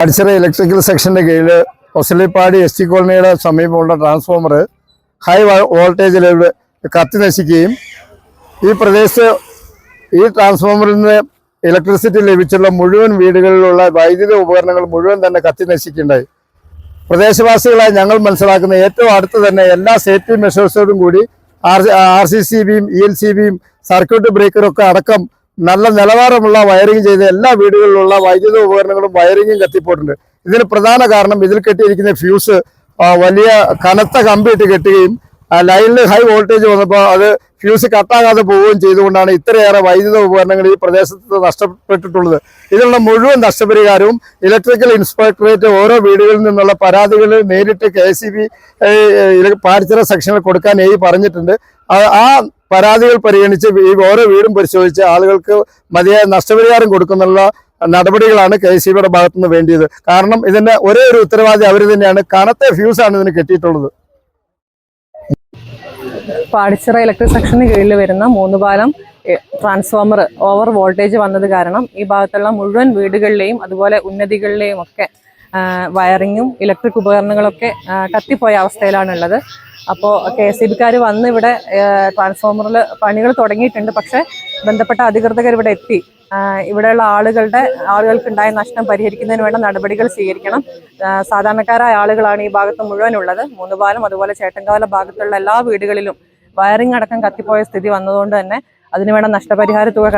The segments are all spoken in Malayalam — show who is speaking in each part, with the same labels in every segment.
Speaker 1: അടിച്ചിറ ഇലക്ട്രിക്കൽ സെക്ഷന്റെ കീഴിൽ ഒസലിപ്പാടി എസ് ടി കോളനിയുടെ സമീപമുള്ള ട്രാൻസ്ഫോമർ ഹൈ വോൾട്ടേജിൽ കത്തി നശിക്കുകയും ഈ പ്രദേശത്ത് ഈ ട്രാൻസ്ഫോമറിൽ നിന്ന് ഇലക്ട്രിസിറ്റി ലഭിച്ചുള്ള മുഴുവൻ വീടുകളിലുള്ള വൈദ്യുതി ഉപകരണങ്ങൾ മുഴുവൻ തന്നെ കത്തി നശിക്കുകയുണ്ടായി. പ്രദേശവാസികളായി ഞങ്ങൾ മനസ്സിലാക്കുന്ന ഏറ്റവും അടുത്ത് തന്നെ എല്ലാ സേഫ്റ്റി മെഷേഴ്സോടും കൂടി ആർ ആർ സി സി ബിയും ഇ എൽ സി ബിയും സർക്യൂട്ട് ബ്രേക്കറൊക്കെ അടക്കം നല്ല നിലവാരമുള്ള വയറിംഗ് ചെയ്ത എല്ലാ വീടുകളിലുള്ള വൈദ്യുത ഉപകരണങ്ങളും വയറിങ്ങും കത്തിപ്പോയിട്ടുണ്ട്. ഇതിന് പ്രധാന കാരണം ഇതിൽ കെട്ടിയിരിക്കുന്ന ഫ്യൂസ് വലിയ കനത്ത കമ്പിയിട്ട് കെട്ടുകയും ലൈനിൽ ഹൈ വോൾട്ടേജ് വന്നപ്പോൾ അത് ഫ്യൂസ് കട്ടാകാതെ പോവുകയും ചെയ്തുകൊണ്ടാണ് ഇത്രയേറെ വൈദ്യുത ഉപകരണങ്ങൾ ഈ പ്രദേശത്ത് നഷ്ടപ്പെട്ടിട്ടുള്ളത്. ഇതിനുള്ള മുഴുവൻ നഷ്ടപരിഹാരവും ഇലക്ട്രിക്കൽ ഇൻസ്പെക്ടറേറ്റ് ഓരോ വീടുകളിൽ നിന്നുള്ള പരാതികൾ നേരിട്ട് കെ എസ് ബി സെക്ഷനിൽ കൊടുക്കാൻ എ പറഞ്ഞിട്ടുണ്ട്. ആ- പരാതികൾ പരിഗണിച്ച് ഓരോ വീടും പരിശോധിച്ച് ആളുകൾക്ക് മതിയായ നഷ്ടപരിഹാരം കൊടുക്കുന്നുള്ള നടപടികളാണ് കെ സി ബിയുടെ ഭാഗത്തുനിന്ന് വേണ്ടിയത്. കാരണം ഇതിന്റെ ഒരേ ഒരു ഉത്തരവാദി അവർ തന്നെയാണ്. കനത്തെ ഫ്യൂസാണ് ഇതിന് കെട്ടിയിട്ടുള്ളത്.
Speaker 2: പാടിച്ചിറ ഇലക്ട്രിക് സെക്ഷന് കീഴിൽ വരുന്ന മൂന്ന് പാലം ട്രാൻസ്ഫോമർ ഓവർ വോൾട്ടേജ് വന്നത് കാരണം ഈ ഭാഗത്തുള്ള മുഴുവൻ വീടുകളിലെയും അതുപോലെ ഉന്നതികളിലെയും ഒക്കെ വയറിങ്ങും ഇലക്ട്രിക് ഉപകരണങ്ങളൊക്കെ കത്തിപ്പോയ അവസ്ഥയിലാണുള്ളത്. അപ്പോൾ കെ എസ് ബിക്കാർ വന്ന് ഇവിടെ ട്രാൻസ്ഫോമറിൽ പണികൾ തുടങ്ങിയിട്ടുണ്ട്. പക്ഷേ ബന്ധപ്പെട്ട അധികൃതർ ഇവിടെ എത്തി. ഇവിടെയുള്ള ആളുകളുടെ ആളുകൾക്കുണ്ടായ നഷ്ടം പരിഹരിക്കുന്നതിന് വേണ്ട നടപടികൾ സ്വീകരിക്കണം. സാധാരണക്കാരായ ആളുകളാണ് ഈ ഭാഗത്ത് മുഴുവനുള്ളത്. മൂന്നുപാലം അതുപോലെ ചേട്ടൻകാല ഭാഗത്തുള്ള എല്ലാ വീടുകളിലും വയറിംഗ് അടക്കം കത്തിപ്പോയ സ്ഥിതി വന്നതുകൊണ്ട് തന്നെ അതിനുവേണ്ട നഷ്ടപരിഹാര തുക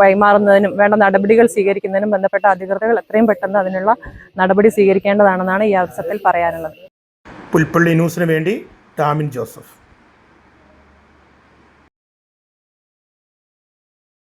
Speaker 2: കൈമാറുന്നതിനും വേണ്ട നടപടികൾ സ്വീകരിക്കുന്നതിനും ബന്ധപ്പെട്ട അധികൃതകൾ എത്രയും പെട്ടെന്ന് അതിനുള്ള നടപടി സ്വീകരിക്കേണ്ടതാണെന്നാണ് ഈ അവസരത്തിൽ പറയാനുള്ളത്.
Speaker 3: പുൽപ്പള്ളി ന്യൂസിന് വേണ്ടി ടാമിൻ ജോസഫ്.